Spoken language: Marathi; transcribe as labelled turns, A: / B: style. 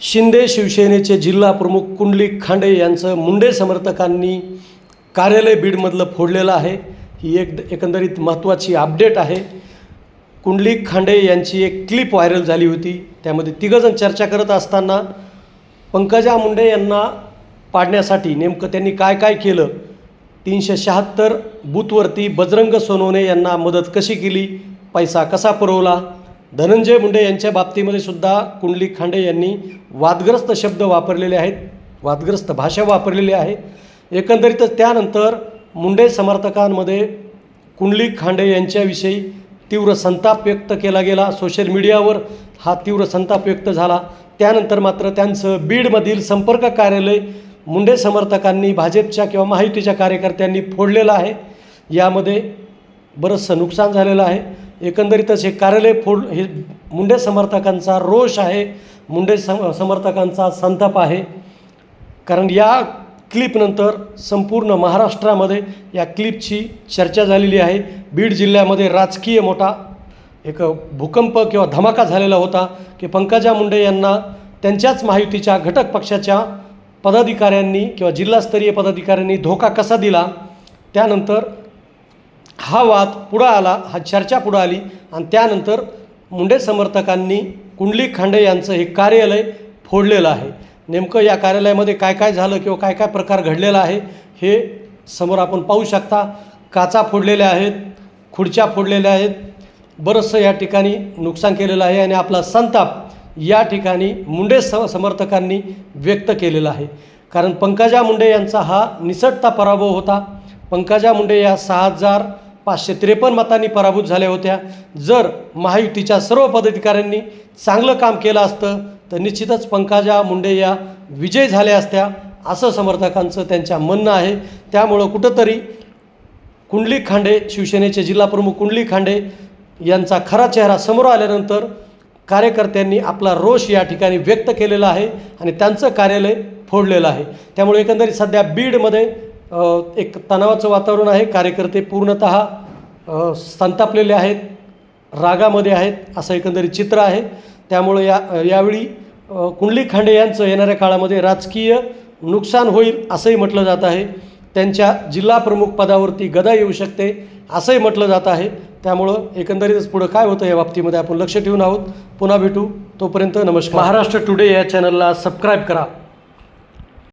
A: शिंदे शिवसेनेचे जिल्हा प्रमुख कुंडलिक खांडे यांचं मुंडे समर्थकांनी कार्यालय बीडमधलं फोडलेलं आहे. ही एक एकंदरीत महत्त्वाची अपडेट आहे. कुंडलिक खांडे यांची एक क्लिप व्हायरल झाली होती. त्यामध्ये तिघंजण चर्चा करत असताना पंकजा मुंडे यांना पाडण्यासाठी नेमकं त्यांनी काय काय केलं? तीनशे शहात्तर बूथवरती बजरंग सोनवणे यांना मदत कशी केली? पैसा कसा पुरवला? धनंजय मुंडे यांच्या बाबतीमध्ये सुद्धा कुंडलिक खांडे यांनी वादग्रस्त शब्द वापरलेले आहेत वादग्रस्त भाषा वापरलेली आहे. एकंदरीतच त्यानंतर मुंडे समर्थकांमध्ये कुंडलिक खांडे यांच्याविषयी तीव्र संताप व्यक्त केला गेला. सोशल मीडियावर हा तीव्र संताप व्यक्त झाला. त्यानंतर मात्र त्यांचं बीडमधील संपर्क कार्यालय मुंडे समर्थकांनी भाजपच्या किंवा महायुतीच्या कार्यकर्त्यांनी फोडलेलं आहे. यामध्ये बरंचसं नुकसान झालेलं आहे. एकंदरीतच हे कार्यालय फोड हे मुंडे समर्थकांचा रोष आहे. मुंडे सम समर्थकांचा संताप आहे. कारण या क्लिपनंतर संपूर्ण महाराष्ट्रामध्ये या क्लिपची चर्चा झालेली आहे. बीड जिल्ह्यामध्ये राजकीय मोठा एक भूकंप किंवा धमाका झालेला होता की पंकजा मुंडे यांना त्यांच्याच महायुतीच्या घटक पक्षाच्या पदाधिकाऱ्यांनी किंवा जिल्हास्तरीय पदाधिकाऱ्यांनी धोका कसा दिला? त्यानंतर हा वाद पुढं आला हा चर्चा पुढं आली आणि त्यानंतर मुंडे समर्थकांनी कुंडली खांडे यांचं हे कार्यालय फोडलेलं आहे. नेमकं या कार्यालयामध्ये काय काय झालं किंवा काय काय प्रकार घडलेला आहे हे समोर आपण पाहू शकता. काचा फोडलेल्या आहेत खुर्च्या फोडलेल्या आहेत. बरंचसं या ठिकाणी नुकसान केलेलं आहे आणि आपला संताप या ठिकाणी मुंडे स समर्थकांनी व्यक्त केलेला आहे. कारण पंकजा मुंडे यांचा हा निसटता पराभव होता. पंकजा मुंडे या सहा हजार पाचशे त्रेपन्न मतांनी पराभूत झाल्या होत्या. जर महायुतीच्या सर्व पदाधिकाऱ्यांनी चांगलं काम केलं असतं तर निश्चितच पंकजा मुंडे या विजय झाल्या असत्या असं समर्थकांचं त्यांच्या म्हणणं आहे. त्यामुळं कुठंतरी कुंडली खांडे शिवसेनेचे जिल्हाप्रमुख कुंडली खांडे यांचा खरा चेहरा समोर आल्यानंतर कार्यकर्त्यांनी आपला रोष या ठिकाणी व्यक्त केलेला आहे आणि त्यांचं कार्यालय फोडलेलं आहे. त्यामुळे एकंदरीत सध्या बीडमध्ये एक तणावाचं वातावरण आहे. कार्यकर्ते पूर्णत संतापलेले आहेत. रागामध्ये आहेत. असं एकंदरीत चित्र आहे. त्यामुळे या यावेळी कुंडली खांडे यांचं येणाऱ्या काळामध्ये राजकीय नुकसान होईल असंही म्हटलं जात आहे. त्यांच्या जिल्हा प्रमुख पदावरती गदा येऊ शकते असंही म्हटलं जात आहे. त्यामुळं एकंदरीतच पुढं काय होतं या बाबतीमध्ये आपण लक्ष ठेवून आहोत. पुन्हा भेटू. तोपर्यंत नमस्कार. महाराष्ट्र टुडे या चॅनलला सबस्क्राईब करा.